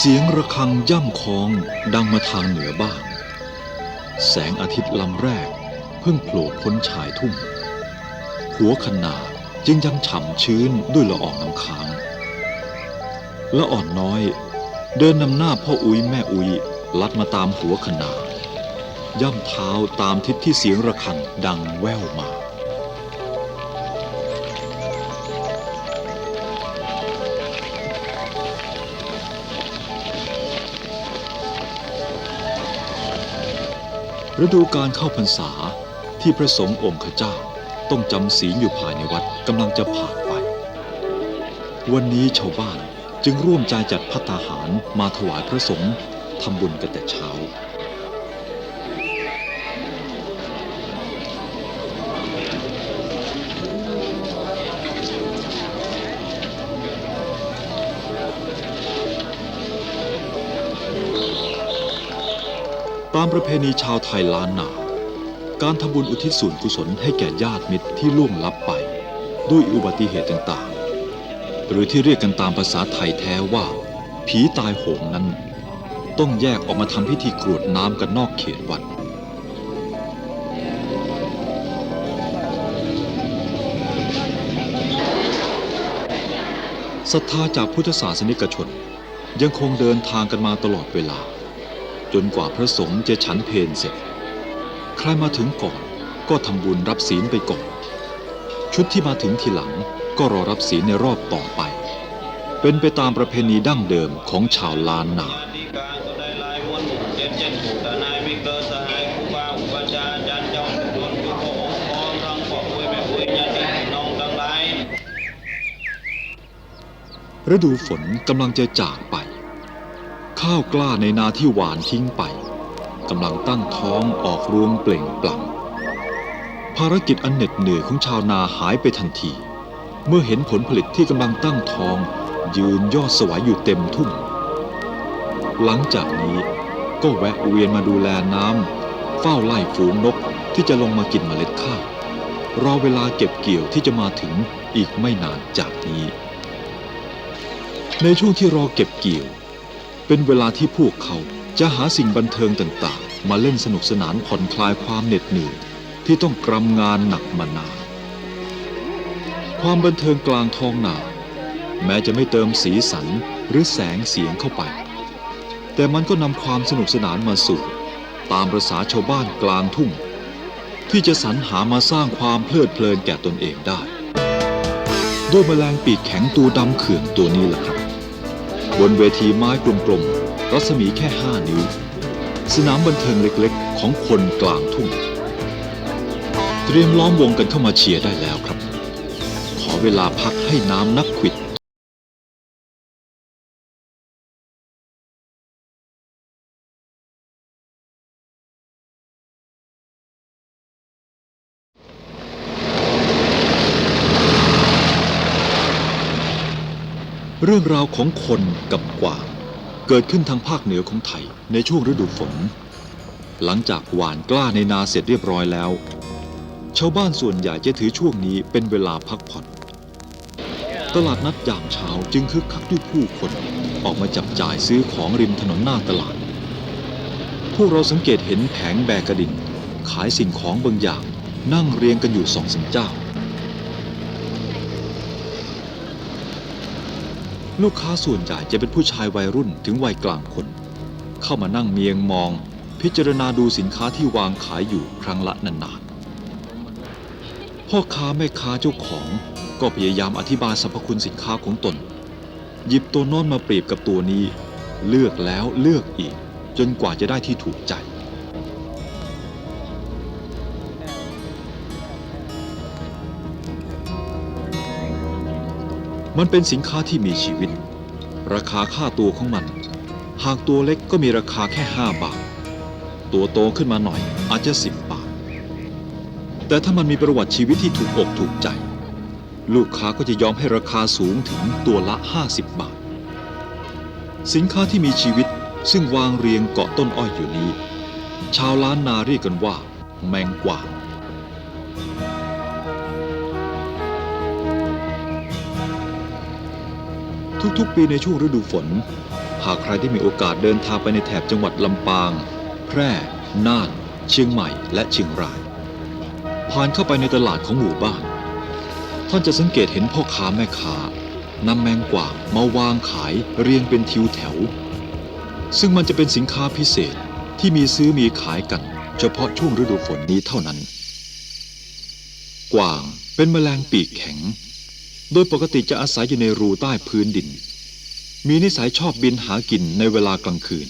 เสียงระฆังย่ำคลองดังมาทางเหนือบ้าน แสงอาทิตย์ลำแรกเพิ่งโผล่พ้นชายทุ่ง หัวขนาจึงยังฉ่ำชื้นด้วยละอองน้ำค้าง ละอ่อนน้อยเดินนำหน้าพ่ออุ้ยแม่อุ้ยลัดมาตามหัวขนา ย่ำเท้าตามทิศที่เสียงระฆังดังแว่วมา ฤดูการเข้าพรรษาที่พระสงฆ์องค์ข้าเจ้าต้องจำศีลอยู่ภายในวัดกำลังจะผ่านไป วันนี้ชาวบ้านจึงร่วมใจจัดพัตตาหารมาถวายพระสงฆ์ทำบุญกันแต่เช้าามประเพณีชาวไทยล้านนา การทำบุญอุทิศส่วนกุศลให้แก่ญาติมิตรที่ล่วงลับไป ด้วยอุบัติเหตุต่างๆ หรือที่เรียกกันตามภาษาไทยแท้ว่า ผีตายโหงนั้น ต้องแยกออกมาทำพิธีกรวดน้ำกันนอกเขตวัดศรัทธาจากพุทธศาสนิกชน ยังคงเดินทางกันมาตลอดเวลา จนกว่าพระสงฆ์จะฉันเพลเสร็จ ใครมาถึงก่อนก็ทำบุญรับศีลไปก่อน ชุดที่มาถึงทีหลังก็รอรับศีลในรอบต่อไป เป็นไปตามประเพณีดั้งเดิมของชาวล้านนาฤดูฝนกำลังจะจากไป ข้าวกล้าในนาที่หวานทิ้งไปกำลังตั้งท้องออกรวงเปล่งปลั่งภารกิจอันเหน็ดเหนื่อยของชาวนาหายไปทันที เมื่อเห็นผลผลิตที่กำลังตั้งท้อง ยืนยอดสวายอยู่เต็มทุ่ง หลังจากนี้ก็แวะเวียนมาดูแลน้ำเฝ้าไล่ฝูงนกที่จะลงมากินเมล็ดข้าวรอเวลาเก็บเกี่ยวที่จะมาถึงอีกไม่นานจากนี้ ในช่วงที่รอเก็บเกี่ยว เป็นเวลาที่พวกเขาจะหาสิ่งบันเทิงต่างๆ มาเล่นสนุกสนานผ่อนคลายความเหน็ดเหนื่อยที่ต้องกรำงานหนักมานาน ความบันเทิงกลางท้องนาแม้จะไม่เติมสีสันหรือแสงเสียงเข้าไป แต่มันก็นำความสนุกสนานมาสู่ ตามประษาชาวบ้านกลางทุ่ง ที่จะสรรหามาสร้างความเพลิดเพลินแก่ตนเองได้ ด้วยแมลงปีกแข็งตัวดำเขื่องตัวนี้แหละครับ บนเวทีไม้กลมๆ รัศมีแค่ 5 นิ้ว สนามบันเทิงเล็กๆ ของคนกลางทุ่ง เตรียมล้อมวงกันเข้ามาเชียร์ได้แล้วครับ ขอเวลาพักให้น้ำนักขิด เรื่องราวของคนกับกวางเกิดขึ้นทางภาคเหนือของไทยในช่วงฤดูฝน หลังจากหว่านกล้าในนาเสร็จเรียบร้อยแล้ว ชาวบ้านส่วนใหญ่จะถือช่วงนี้เป็นเวลาพักผ่อน ตลาดนัดยามเช้าจึงคึกคักด้วยผู้คนออกมาจับจ่ายซื้อของริมถนนหน้าตลาด พวกเราสังเกตเห็นแผงแบกกระดินขายสิ่งของบางอย่างนั่งเรียงกันอยู่สองสามเจ้า ลูกค้าส่วนใหญ่จะเป็นผู้ชายวัยรุ่นถึงวัยกลางคน เข้ามานั่งเมียงมอง พิจารณาดูสินค้าที่วางขายอยู่ครั้งละนานๆพ่อค้าแม่ค้าเจ้าของก็พยายามอธิบายสรรพคุณสินค้าของตน หยิบตัวโน้นมาเปรียบกับตัวนี้ เลือกแล้วเลือกอีก จนกว่าจะได้ที่ถูกใจ มันเป็นสินค้าที่มีชีวิต ราคาค่าตัวของมัน หากตัวเล็กก็มีราคาแค่ 5 บาท ตัวโตขึ้นมาหน่อยอาจจะ 10 บาท แต่ถ้ามันมีประวัติชีวิตที่ถูกอกถูกใจ ลูกค้าก็จะยอมให้ราคาสูงถึงตัวละ 50 บาท สินค้าที่มีชีวิตซึ่งวางเรียงเกาะต้นอ้อยอยู่นี้ ชาวล้านนาเรียกกันว่า แมงกวาง ทุกๆ ปีในช่วงฤดูฝน หากใครได้มีโอกาสเดินทางไปในแถบจังหวัดลำปาง แพร่ น่าน เชียงใหม่ และเชียงราย ผ่านเข้าไปในตลาดของหมู่บ้าน ท่านจะสังเกตเห็นพ่อค้าแม่ค้านำแมงกวางมาวางขายเรียงเป็นทิวแถว ซึ่งมันจะเป็นสินค้าพิเศษที่มีซื้อมีขายกัน เฉพาะช่วงฤดูฝนนี้เท่านั้น กวางเป็นแมลงปีกแข็ง โดยปกติจะอาศัยอยู่ในรูใต้พื้นดิน มีนิสัยชอบบินหากินในเวลากลางคืน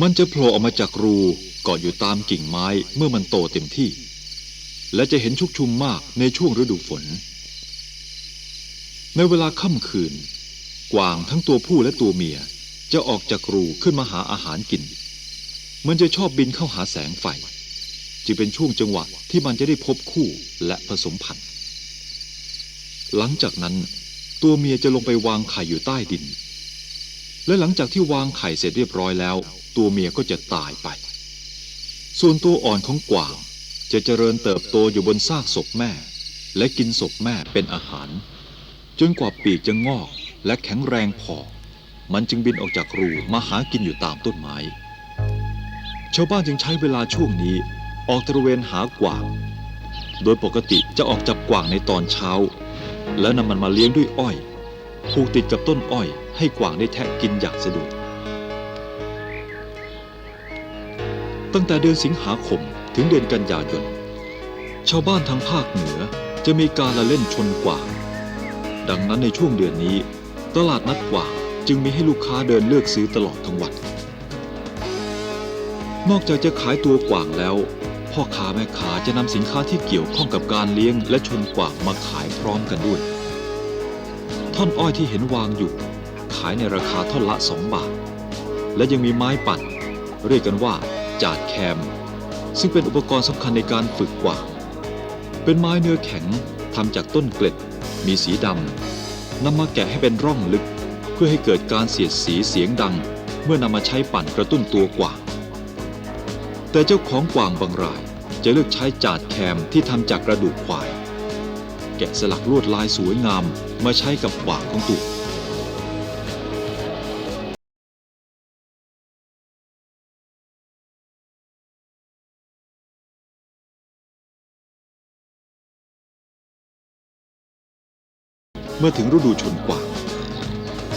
มันจะโผล่ออกมาจากรูเกาะอยู่ตามกิ่งไม้เมื่อมันโตเต็มที่ และจะเห็นชุกชุมมากในช่วงฤดูฝน ในเวลาค่ำคืน กวางทั้งตัวผู้และตัวเมียจะออกจากรูขึ้นมาหาอาหารกิน มันจะชอบบินเข้าหาแสงไฟ จึงเป็นช่วงจังหวะที่มันจะได้พบคู่และผสมพันธุ์ หลังจากนั้น ตัวเมียจะลงไปวางไข่อยู่ใต้ดิน และหลังจากที่วางไข่เสร็จเรียบร้อยแล้ว ตัวเมียก็จะตายไป ส่วนตัวอ่อนของกวาง จะเจริญเติบโตอยู่บนซากศพแม่ และกินศพแม่เป็นอาหาร จนกว่าปีกจะงอกและแข็งแรงพอ มันจึงบินออกจากรูมาหากินอยู่ตามต้นไม้ ชาวบ้านจึงใช้เวลาช่วงนี้ออกตระเวนหากวาง โดยปกติจะออกจับกวางในตอนเช้า แล้วนำมันมาเลี้ยงด้วยอ้อยผูกติดกับต้นอ้อยให้กวางได้แทะกินอย่างสะดวก ตั้งแต่เดือนสิงหาคมถึงเดือนกันยายน ชาวบ้านทางภาคเหนือจะมีการละเล่นชนกวาง ดังนั้นในช่วงเดือนนี้ ตลาดนัดกวางจึงมีให้ลูกค้าเดินเลือกซื้อตลอดทั้งวัน นอกจากจะขายตัวกวางแล้ว พ่อค้าแม่ค้าจะนำสินค้าที่เกี่ยวข้องกับการเลี้ยง และชนกวางมาขายพร้อมกันด้วย ท่อนอ้อยที่เห็นวางอยู่ ขายในราคาท่อนละ 2 บาท และยังมีไม้ปั่นเรียกกันว่า จาดแคม ซึ่งเป็นอุปกรณ์สำคัญในการฝึกกวางเป็นไม้เนื้อแข็งทำจากต้นเกล็ด มีสีดำนำมาแกะให้เป็นร่องลึก เพื่อให้เกิดการเสียดสีเสียงดัง เมื่อนำมาใช้ปั่นกระตุ้นตัวกวาง แต่เจ้าของกวางบางรายจะเลือกใช้จาดแคมที่ทำจากกระดูกควาย แกะสลักลวดลายสวยงามมาใช้กับกวางของตัวเมื่อถึงฤดูชนกวาง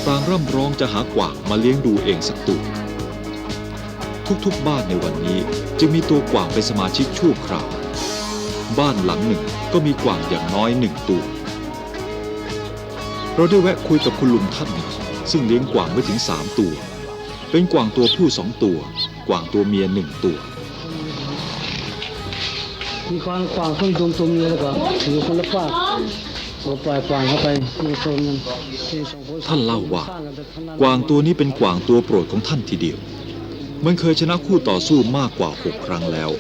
ต่างร่ำร้องจะหากวางมาเลี้ยงดูเองสักตัว ทุกๆ บ้านในวันนี้จะมีตัวกวางเป็นสมาชิกชั่วคราว บ้านหลังหนึ่งก็มีกวางอย่างน้อยหนึ่งตัวเราได้แวะคุยกับคุณลุงท่านหนึ่งซึ่งเลี้ยงกวางไว้ถึงสามตัว เป็นกวางตัวผู้สองตัว กวางตัวเมียหนึ่งตัว มีควางกวางคนดมตัวเมียแล้วก็อยู่คนละฝากก็ปล่อยกวางเข้าไปในโซนนั้นที่สองคท่านเล่าว่ากวางตัวนี้เป็นกวางตัวโปรดของท่านทีเดียว มันเคยชนะคู่ต่อสู้มากกว่าหกครั้งแล้ว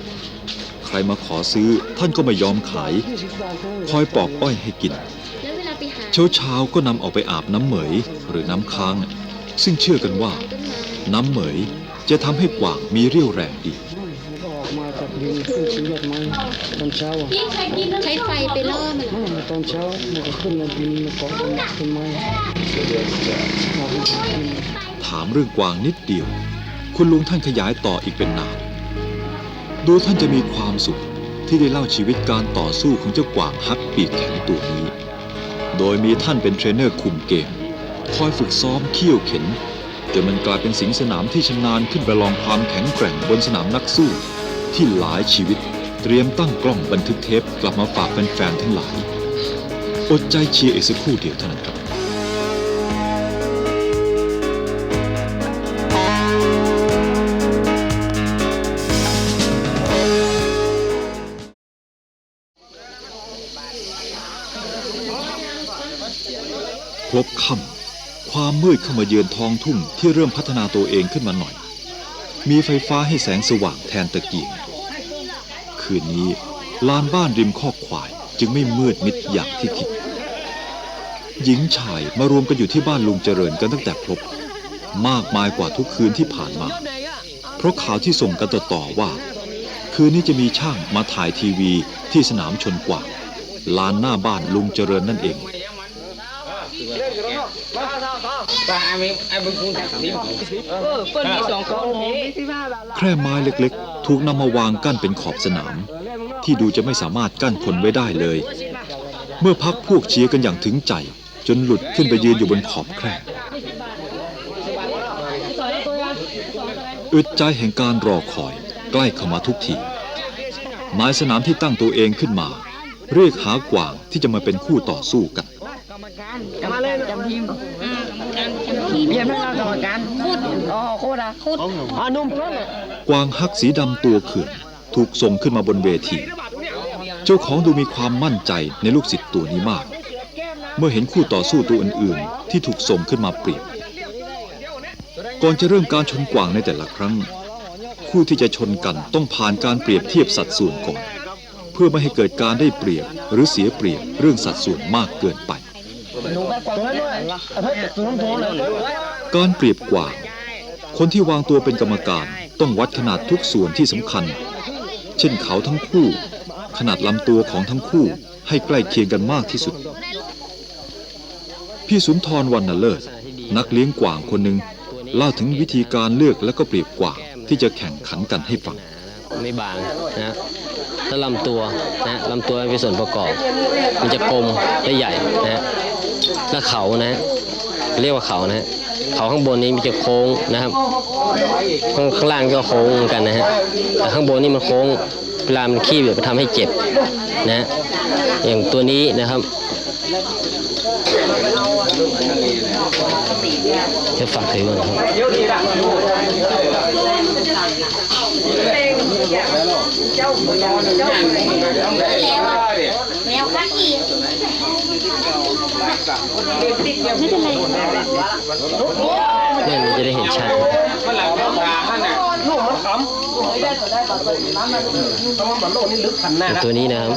ใครมาขอซื้อท่านก็ไม่ยอมขาย คอยปอกอ้อยให้กินแล้วเวลาไปหาเช้าเช้าๆก็นำออกไปอาบน้ำเหมยหรือน้ำค้าง ซึ่งเชื่อกันว่า น้ำเหมยจะทำให้กวางมีเรี่ยวแรงดีมันก็ออกมาจากดินขึ้นสู่ยอดไม้ตอนเช้าอะใช้ไฟไปล่อมันอืมตอนเช้ามันก็ขึ้นมาดินมาเกาะบนต้นไม้ออกมากินถามเรื่องกวางนิดเดียว คุณลุงท่านขยายต่ออีกเป็นนาน ดูท่านจะมีความสุขที่ได้เล่าชีวิตการต่อสู้ของเจ้ากวางฮักปีกแข็งตัวนี้ โดยมีท่านเป็นเทรนเนอร์คุมเกม คอยฝึกซ้อมเขี่ยวเข็นจนมันกลายเป็นสิงสนามที่ชำนาญขึ้นไปลองความแข็งแกร่งบนสนามนักสู้ ที่หลายชีวิตเตรียมตั้งกล้องบันทึกเทปกลับมาฝากแฟนๆทั้งหลาย อดใจเชียร์อีกสักครู่เดียวเท่านั้นครับ ความมืดเข้ามาเยือนท้องทุ่งที่เริ่มพัฒนาตัวเองขึ้นมาหน่อย มีไฟฟ้าให้แสงสว่างแทนตะเกียง คืนนี้ลานบ้านริมคอกควายจึงไม่มืดมิดอย่างที่คิด หญิงชายมารวมกันอยู่ที่บ้านลุงเจริญกันตั้งแต่พลบมากมายกว่าทุกคืนที่ผ่านมา เพราะข่าวที่ส่งกันต่อๆว่า คืนนี้จะมีช่างมาถ่ายทีวีที่สนามชนกว่างลานหน้าบ้านลุงเจริญนั่นเอง แคร่ไม้เล็กๆ ถูกนำมาวางกั้นเป็นขอบสนาม ที่ดูจะไม่สามารถกั้นคนไว้ได้เลย เมื่อพักพวกเชียร์กันอย่างถึงใจ จนหลุดขึ้นไปยืนอยู่บนขอบแคร่อึดใจแห่งการรอคอย ใกล้เข้ามาทุกทีไม้สนามที่ตั้งตัวเองขึ้นมา เรียกหากวางที่จะมาเป็นคู่ต่อสู้กัน มาเลยจำทีมเยี่ยมมากกรรมการโคตรอ๋อโคตรอะโคตรอ๋อนุ่มเพื่อนอะกวางฮักสีดำตัวเขื่อนถูกส่งขึ้นมาบนเวที เจ้าของดูมีความมั่นใจในลูกศิษย์ตัวนี้มาก เมื่อเห็นคู่ต่อสู้ตัวอื่นๆ ที่ถูกส่งขึ้นมาเปรียบ ก่อนจะเริ่มการชนกวางในแต่ละครั้ง คู่ที่จะชนกันต้องผ่านการเปรียบเทียบสัดส่วนก่อน เพื่อไม่ให้เกิดการได้เปรียบหรือเสียเปรียบเรื่องสัดส่วนมากเกินไป การเปรียบกว่างคนที่วางตัวเป็นกรรมการต้องวัดขนาดทุกส่วนที่สำคัญ เช่นเขาทั้งคู่ ขนาดลำตัวของทั้งคู่ให้ใกล้เคียงกันมากที่สุด พี่สุนทรวรรณเลิศ นักเลี้ยงกวางคนหนึ่งเล่าถึงวิธีการเลือกและก็เปรียบกว่างที่จะแข่งขันกันให้ฟัง ไม่บางนะฮะแล้วลำตัวนะลำตัวเป็นส่วนประกอบ มันจะกลมและใหญ่นะ แล้วเขานะฮะเรียกว่าเขานะฮะเขาข้างบนนี้มันจะโค้งนะครับ ข้างข้างล่างก็โค้งเหมือนกันนะฮะแต่ข้างบนนี่มันโค้งเวลามันขี้แบบทำให้เจ็บนะฮะอย่างตัวนี้นะครับจะฝากถือก่อนครับแล้วก็อีก ไม่เป็นไรเนี่ยมันจะได้เห็นชัดตัวนี้นะครับ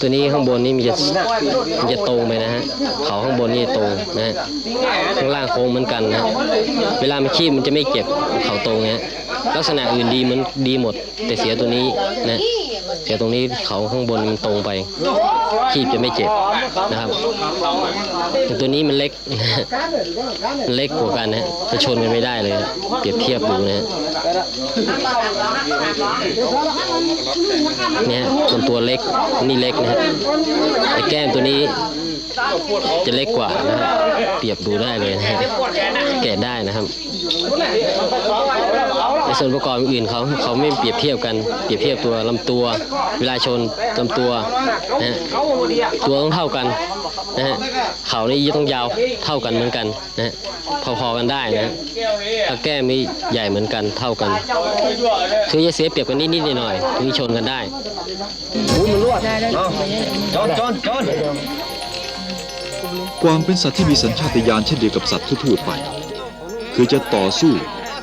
ตัวนี้ข้างบนนี่มันจะมันจะตรงไปนะฮะเขาข้างบนนี่ตรงนะฮะข้างล่างโค้งเหมือนกันนะฮะเวลามันขี้มันจะไม่เจ็บเขาตรงนะฮะลักษณะอื่นดีเหมันดีหมด แต่เสียตัวนี้นะ เสียตรงนี้เขาข้างบนมันตรงไปขี้จะไม่เจ็บนะครับแต่ตัวนี้มันเล็กมันเล็กกว่ากันนะจะชนกันไม่ได้เลยเปรียบเทียบดูนะเนี่ยส่วนตัวเล็กนี่เล็กนะฮะแต่แก้มตัวนี้จะเล็กกว่านะฮะเปรียบดูได้เลยนะฮะแกะได้นะครับ ส่วนประกอบอื่นเขาเขาไม่เปรียบเทียบกันเปรียบเทียบตัวลำตัว เวลาชนลำตัวนะฮะตัวต้องเท่ากันนะฮะเขานี่ต้องยาวเท่ากันเหมือนกันนะฮะพอๆกันได้นะฮะถ้าแก้มนี่ใหญ่เหมือนกันเท่ากันคือจะเสียเปรียบกันนิดๆหน่อยๆถึงชนกันได้กวางเป็นสัตว์ที่มีสัญชาตญาณเช่นเดียวกับสัตว์ทั่วๆไป คือจะต่อสู้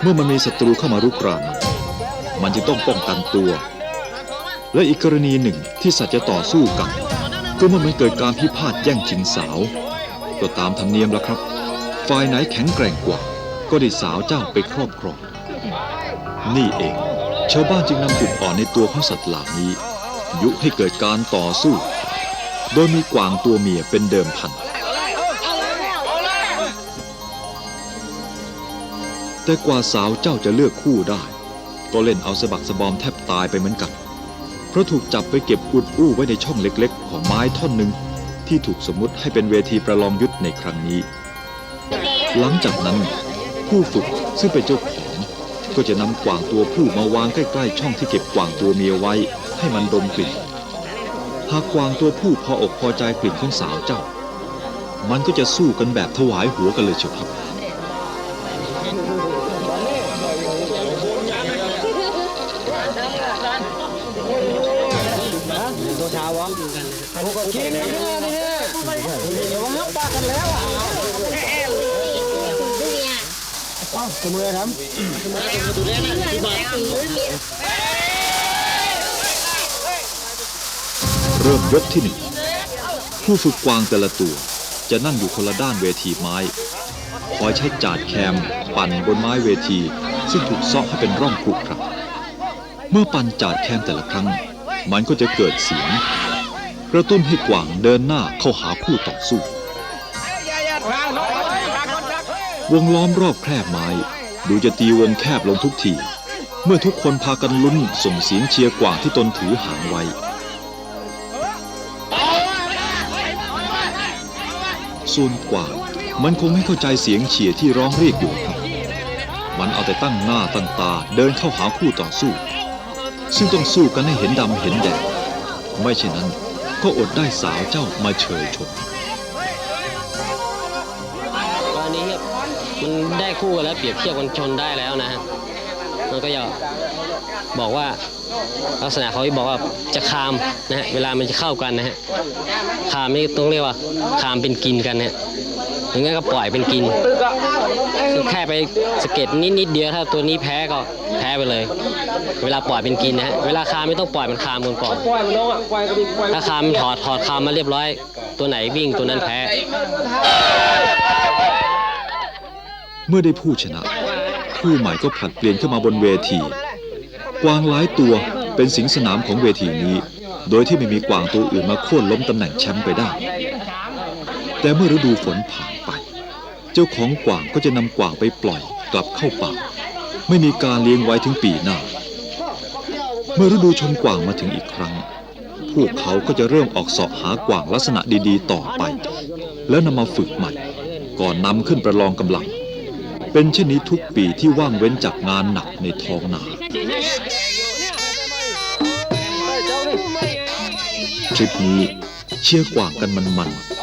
เมื่อมันมีศัตรูเข้ามารุกรานมันมันจะต้องป้องกันตัว และอีกกรณีหนึ่งที่สัตว์จะต่อสู้กัน ก็เมื่อมันเกิดการพิพาทแย่งชิงสาว ก็ตามธรรมเนียมแล้วครับ ฝ่ายไหนแข็งแกร่งกว่า ก็ได้สาวเจ้าไปครอบครอง นี่เอง ชาวบ้านจึงนำจุดอ่อนในตัวของสัตว์เหล่านี้ ยุให้เกิดการต่อสู้ โดยมีกวางตัวเมียเป็นเดิมพันธ แต่กว่าสาวเจ้าจะเลือกคู่ได้ ก็เล่นเอาสะบักสะบอมแทบตายไปเหมือนกัน เพราะถูกจับไปเก็บอุดอู้ไว้ในช่องเล็กๆ ของไม้ท่อนหนึ่งที่ถูกสมมุติให้เป็นเวทีประลองยุทธในครั้งนี้ หลังจากนั้น ผู้ฝึกซึ่งเป็นเจ้าของก็จะนำกวางตัวผู้มาวางใกล้ๆ ช่องที่เก็บกวางตัวเมียไว้ ให้มันดมกลิ่นหากกวางตัวผู้พออกพอใจกลิ่นของสาวเจ้า มันก็จะสู้กันแบบถวายหัวกันเลยเชียวครับ เริ่มยกที่หนึ่งผู้ฝึกกวางแต่ละตัว จะนั่งอยู่คนละด้านเวทีไม้ คอยใช้จาดแคม ปั่นบนไม้เวที ซึ่งถูกซาะให้เป็นร่องครุขระเมื่อปั่นจาดแคมแต่ละครั้ง มันก็จะเกิดเสียง กระตุ้นให้กวางเดินหน้าเข้าหาคู่ต่อสู้ วงล้อมรอบแคร่ไม้ ดูจะตีวงแคบลงทุกที เมื่อทุกคนพากันลุ้นส่งเสียงเชียร์กว่างที่ตนถือหางไว้ ส่วนกว่างมันคงไม่เข้าใจเสียงเชียร์ที่ร้องเรียกอยู่ครับ มันเอาแต่ตั้งหน้าตั้งตาเดินเข้าหาคู่ต่อสู้ ซึ่งต้องสู้กันให้เห็นดำเห็นแดงไม่เช่นนั้น ก็อดได้สาวเจ้ามาเชยชมตอนนี้มันได้คู่กันแล้วเปรียบเทียบกันชนได้แล้วนะฮะมันก็จะบอกว่าลักษณะเขาที่บอกว่าจะคามนะฮะเวลามันจะเข้ากันนะฮะคามนี่ต้องเรียกว่าคามเป็นกินกันนะฮะถึงงั้นก็ปล่อยเป็นกิน คือแค่ไปสเก็ดนิดนิดเดียวถ้าตัวนี้แพ้ก็แพ้ไปเลย เวลาปล่อยเป็นกินนะฮะเวลาคามไม่ต้องปล่อยมันคามกันก่อนถ้าคามถอดถอดคามมาเรียบร้อย ตัวไหนวิ่งตัวนั้นแพ้ เมื่อได้ผู้ชนะคู่ใหม่ก็ผลัดเปลี่ยนเข้ามาบนเวที กวางหลายตัวเป็นสิงสนามของเวทีนี้ โดยที่ไม่มีกวางตัวอื่นมาโค่นล้มตำแหน่งแชมป์ไปได้ แต่เมื่อฤดูฝนผ่านไป เจ้าของกวางก็จะนำกวางไปปล่อยกลับเข้าป่า ไม่มีการเลี้ยงไว้ถึงปีหน้า เมื่อฤดูชมกวางมาถึงอีกครั้ง พวกเขาก็จะเริ่มออกสาะหากวางลักษณะดีๆ ต่อไป แล้วนำมาฝึกใหม่ ก่อนนำขึ้นประลองกำลัง เป็นเช่นนี้ทุกปีที่ว่างเว้นจากงานหนักในท้องนาทริปนี้เชียร์กว่างกันมันๆ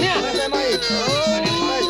เนี่ยใช่ไหมเอ